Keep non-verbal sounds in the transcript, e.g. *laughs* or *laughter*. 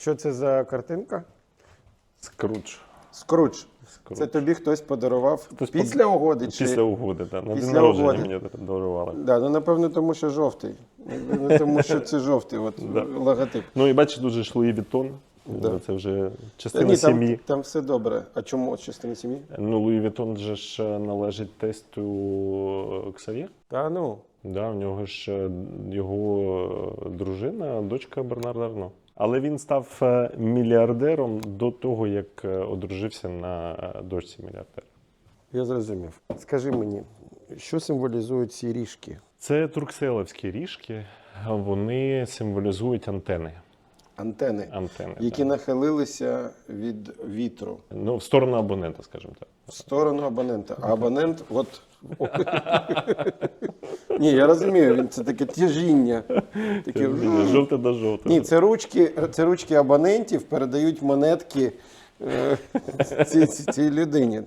Що це за картинка? Скрудж. Скрудж. Скрудж. Це тобі хтось подарував Хтось після угоди? Чи... Після угоди, так. На Після день народження угоди. мені дарували. Да, ну напевно, тому що жовтий. Не тому, що це жовтий, от *laughs* Да. логотип. Ну і бачиш, дуже ж Луї Вітон. Да. Це вже Та частина ні, там, сім'ї. там все добре. А чому от частина сім'ї? Ну, Луї Вітон же ж е, належить тестю Ксав'є. Та ну. Да, в нього ж е, його е, дружина, дочка Бернарда Арно. Але він став е, мільярдером до того, як е, одружився на е, дочці мільярдера. Я зрозумів. Скажи мені, що символізують ці ріжки? Це туркселевські ріжки. Вони символізують антени. Антени, Антени які так. нахилилися від вітру Ну, в сторону абонента, скажімо так. в сторону абонента. А абонент, от. *laughs* Ні, я розумію, він це таке тяжіння. Таке... Жовте до жовтого. Ні, це ручки, це ручки абонентів передають монетки е, цій, цій людині.